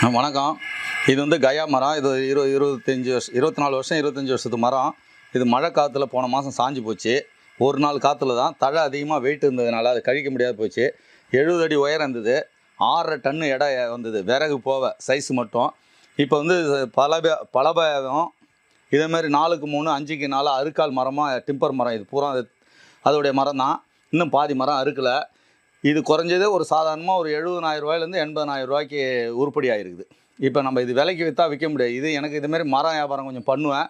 வணக்கம். இது வந்து கயா மரம். இது இரு இருபத்தஞ்சி வருஷம் இருபத்தி நாலு வருஷம் இருபத்தஞ்சி வருஷத்து மரம். இது மழை காற்றுல போன மாதம் சாஞ்சு போச்சு. ஒரு நாள் காற்றுல தான் தழை அதிகமாக வெயிட் இருந்ததுனால அது கழிக்க முடியாது போச்சு. எழுபது அடி உயரம் இருந்தது. ஆறரை டன்னு எடை வந்தது. விறகு போக சைஸ் மட்டும். இப்போ வந்து பல பலபயம் இதேமாரி நாலுக்கு மூணு அஞ்சுக்கு நாலு அறுக்கால் மரமாக டிம்பர் மரம். இது பூரா அது- அதோடைய மரம் தான் இன்னும் பாதி மரம் அறுக்கலை. இது குறைஞ்சது ஒரு சாதாரணமாக ஒரு எழுபதாயிரம் ரூபாயிலேருந்து எண்பதாயிரம் ரூபாய்க்கு உருப்படி ஆயிருக்குது. இப்போ நம்ம இது விலைக்கு விற்றா விற்க முடியாது. இது எனக்கு இதுமாரி மரம் வியாபாரம் கொஞ்சம் பண்ணுவேன்.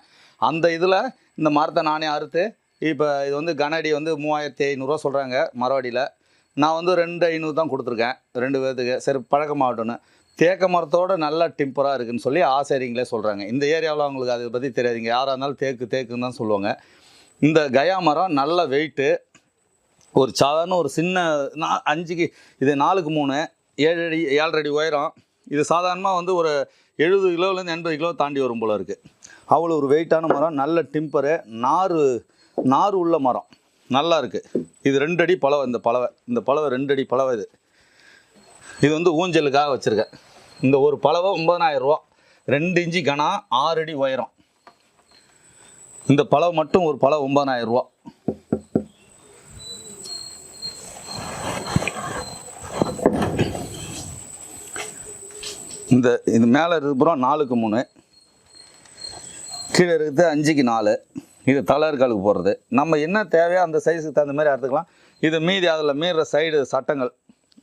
அந்த இதில் இந்த மரத்தை நானே அறுத்து இப்போ இது வந்து கனடி வந்து மூவாயிரத்தி ஐநூறுரூவா சொல்கிறாங்க மரவாடியில். நான் வந்து ரெண்டு ஐநூறு தான் கொடுத்துருக்கேன். ரெண்டு பேர்த்துக்கு சரி பழக்கமாகட்டும்னு தேக்க மரத்தோட நல்ல டிம்பராக இருக்குதுன்னு சொல்லி ஆசைரிங்களே சொல்கிறாங்க இந்த ஏரியாவில் அவங்களுக்கு அதை பற்றி தெரியாதுங்க. யாராக இருந்தாலும் தேக்கு தேக்குன்னு தான் சொல்லுவாங்க. இந்த கயா மரம் நல்ல வெயிட்டு ஒரு சாதாரண ஒரு சின்ன நா அஞ்சுக்கு இது நாலுக்கு மூணு ஏழு அடி ஏழரை அடி உயரம். இது சாதாரணமாக வந்து ஒரு எழுபது கிலோலேருந்து எண்பது கிலோ தாண்டி வரும் போல் இருக்குது அவ்வளோ ஒரு வெயிட்டான மரம் நல்ல டிம்பரு நார் நார் உள்ள மரம். நல்லா இருக்குது இது ரெண்டு அடி பழவை இந்த பழவை இந்த பழவை ரெண்டு அடி பழவை இது. இது வந்து ஊஞ்சலுக்காக வச்சுருக்கேன். இந்த ஒரு பழவை ஒன்பதனாயிரம் ரூபா. ரெண்டு இன்ச்சு கனம் ஆறு அடி உயரம். இந்த பழவை மட்டும் ஒரு பழம் ஒன்பதனாயிரம் இந்த இது மேலே இருக்கிறோம் நாலுக்கு மூணு. கீழே இருக்குது அஞ்சுக்கு நாலு. இது தளர்காலுக்கு போடுறது. நம்ம என்ன தேவையோ அந்த சைஸுக்கு தகுந்த மாதிரி அறுத்துக்கலாம். இது மீதி அதில் மீற சைடு சட்டங்கள்.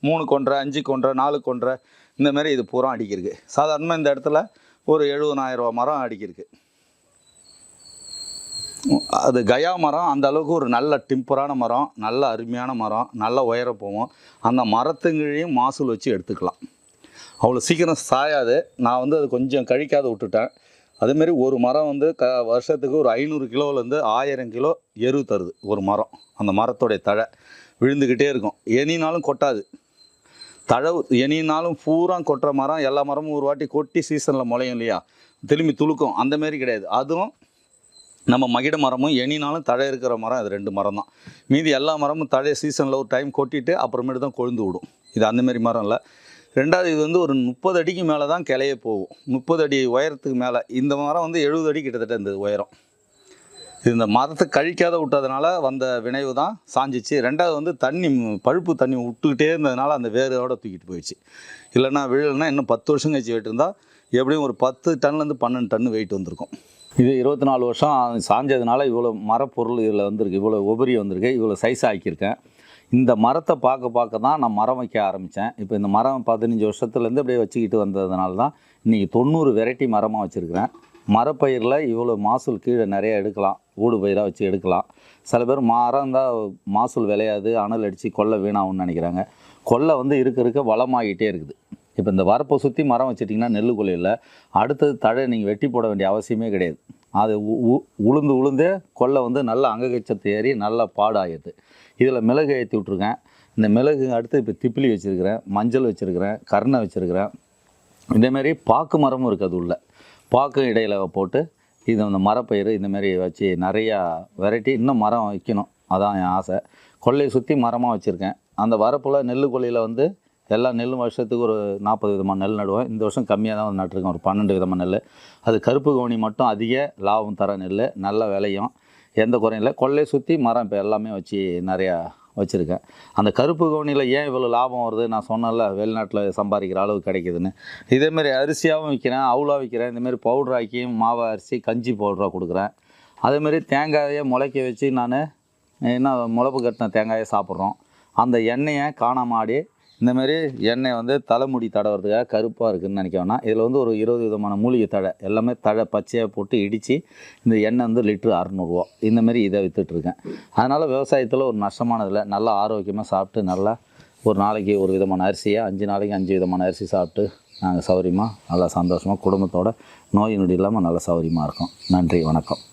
மூணு கொன்றை அஞ்சு கொன்றை நாலு கொன்றை இந்த மாதிரி இது பூரா அடிக்கிருக்கு சாதாரணமாக இந்த இடத்துல ஒரு எழுபதாயிரரூபா மரம் அடிக்கிருக்கு அது கயா மரம் அந்த அளவுக்கு ஒரு நல்ல டிம்பரான மரம் நல்ல அருமையான மரம் நல்ல உயர போகும் அந்த மரத்துங்களையும் மாசூல் வச்சு எடுத்துக்கலாம். அவ்வளோ சீக்கிரம் சாயாது. நான் வந்து அது கொஞ்சம் கழிக்காத விட்டுட்டேன். அதேமாரி ஒரு மரம் வந்து க வருஷத்துக்கு ஒரு ஐநூறு கிலோலேருந்து ஆயிரம் கிலோ எரு தருது. ஒரு மரம். அந்த மரத்தோடைய தழை விழுந்துக்கிட்டே இருக்கும். எனினாலும் கொட்டாது. தழை எனினாலும் பூரா கொட்டுற மரம். எல்லா மரமும் ஒரு வாட்டி கொட்டி சீசனில் முளையும் இல்லையா? திரும்பி துளுக்கும். அந்தமாரி கிடையாது. அதுவும் நம்ம மகிட மரமும் எனினாலும் தழை இருக்கிற மரம். அது ரெண்டு மரம் தான். மீதி எல்லா மரமும் தழை சீசனில் ஒரு டைம் கொட்டிட்டு அப்புறமேட்டு தான் கொழுந்து விடும். இது அந்தமாரி மரம் இல்லை. ரெண்டாவது இது வந்து ஒரு முப்பது அடிக்கு மேலே தான் கிளைய போகும். முப்பது அடி உயரத்துக்கு மேலே. இந்த மரம் வந்து எழுபது அடி கிட்டத்தட்ட இந்த உயரம். இது இந்த மரத்தை கழிக்காத விட்டதுனால வந்த வினைவு தான் சாஞ்சிச்சு. ரெண்டாவது வந்து தண்ணி பழுப்பு தண்ணி விட்டுக்கிட்டே இருந்ததுனால அந்த வேரோட தூக்கிட்டு போயிடுச்சு. இல்லைன்னா விழலைன்னா இன்னும் பத்து வருஷம் கழிச்சு வெயிட் இருந்தால் எப்படியும் ஒரு பத்து டன்லேருந்து பன்னெண்டு டன் வெயிட் வந்திருக்கும். இது இருபத்தி நாலு வருஷம் சாஞ்சதுனால இவ்வளோ மரப்பொருள் இதில் வந்திருக்கு. இவ்வளோ உபரி வந்திருக்கு. இவ்வளோ சைஸ் ஆக்கியிருக்கேன். இந்த மரத்தை பார்க்க பார்க்க தான் நான் மரம் வைக்க ஆரம்பித்தேன். இப்போ இந்த மரம் பதினஞ்சு வருஷத்துலேருந்து அப்படியே வச்சுக்கிட்டு வந்ததுனால தான் இன்றைக்கி தொண்ணூறு வெரைட்டி மரமாக வச்சுருக்கிறேன். மரப்பயிரில் இவ்வளோ மாசூல் கீழே நிறையா எடுக்கலாம். ஊடு பயிராக வச்சு எடுக்கலாம். சில பேர் மரம் தான் மாசூல் விளையாது அனல் அடித்து கொல்லை வீணாகும்னு நினைக்கிறாங்க. கொல்லை வந்து இருக்க இருக்க வளமாகிட்டே இருக்குது. இப்போ இந்த வரப்பை சுற்றி மரம் வச்சுட்டிங்கன்னா நெல் கொல்லையில் அடுத்தது தழை நீங்கள் வெட்டி போட வேண்டிய அவசியமே கிடையாது. அது உ- உ- உளுந்து உளுந்தே கொல்லை வந்து நல்ல அங்ககச்சத்து ஏறி நல்லா பாடாகிடுது இதில் மிளகு ஏற்றி விட்ருக்கேன் இந்த மிளகு அடுத்து இப்போ திப்பிலி வச்சுருக்கிறேன் மஞ்சள் வச்சுருக்கிறேன் கருணை வச்சுருக்கிறேன். இதேமாரி பாக்கு மரமும் இருக்குது அது உள்ள. பாக்கு இடையில் போட்டு இது அந்த மரப்பயிறு இந்தமாரி வச்சு நிறையா வெரைட்டி இன்னும் மரம் வைக்கணும். அதான் என் ஆசை. கொல்லையை சுற்றி மரமாக வச்சுருக்கேன். அந்த வரப்பில் நெல் கொல்லையில் வந்து எல்லா நெல்லும் வருஷத்துக்கு ஒரு நாற்பது விதமான நெல் நடுவேன். இந்த வருஷம் கம்மியாக தான் வந்து நட்டுருக்கேன். ஒரு பன்னெண்டு விதமான நெல் அது கருப்பு கவுனி மட்டும் அதிக லாபம் தர நெல் நல்ல விளையும் எந்த குறையும் இல்லை. கொல்லையை சுற்றி மரம் இப்போ எல்லாமே வச்சு நிறையா வச்சுருக்கேன். அந்த கருப்பு கவுனியில் ஏன் இவ்வளோ லாபம் வருது? நான் சொன்னேன்ல வெளிநாட்டில் சம்பாதிக்கிற அளவு கிடைக்குதுன்னு. இதேமாரி அரிசியாகவும் விற்கிறேன் அவுலாக விற்கிறேன் இந்தமாரி பவுடர் ஆக்கி மாவை அரிசி கஞ்சி பவுடராக கொடுக்குறேன். அதேமாரி தேங்காயை முளைக்க வச்சு நான் என்ன முளப்பு கட்டின தேங்காயை சாப்பிட்றோம். அந்த எண்ணெயை காணாமாடி இந்தமாரி எண்ணெய் வந்து தலைமுடி தடவுறதுக்காக கருப்பாக இருக்குதுன்னு நினைக்க வேணாம். இதில் வந்து ஒரு இருபது விதமான மூலிகை தழை. எல்லாமே தழை பச்சையாக போட்டு இடித்து இந்த எண்ணெய் வந்து லிட்ரு அறநூறுவா. இந்தமாரி இதை விற்றுட்ருக்கேன் அதனால் விவசாயத்தில் ஒரு நஷ்டமானதில்லை நல்லா ஆரோக்கியமாக சாப்பிட்டு நல்லா ஒரு நாளைக்கு ஒரு விதமான அரிசியை அஞ்சு நாளைக்கு அஞ்சு விதமான அரிசி சாப்பிட்டு நாங்கள் சௌகரியமாக நல்லா சந்தோஷமாக குடும்பத்தோட நோய் நொடி இல்லாமல் நல்லா சௌகரியமாக இருக்கோம். நன்றி வணக்கம்.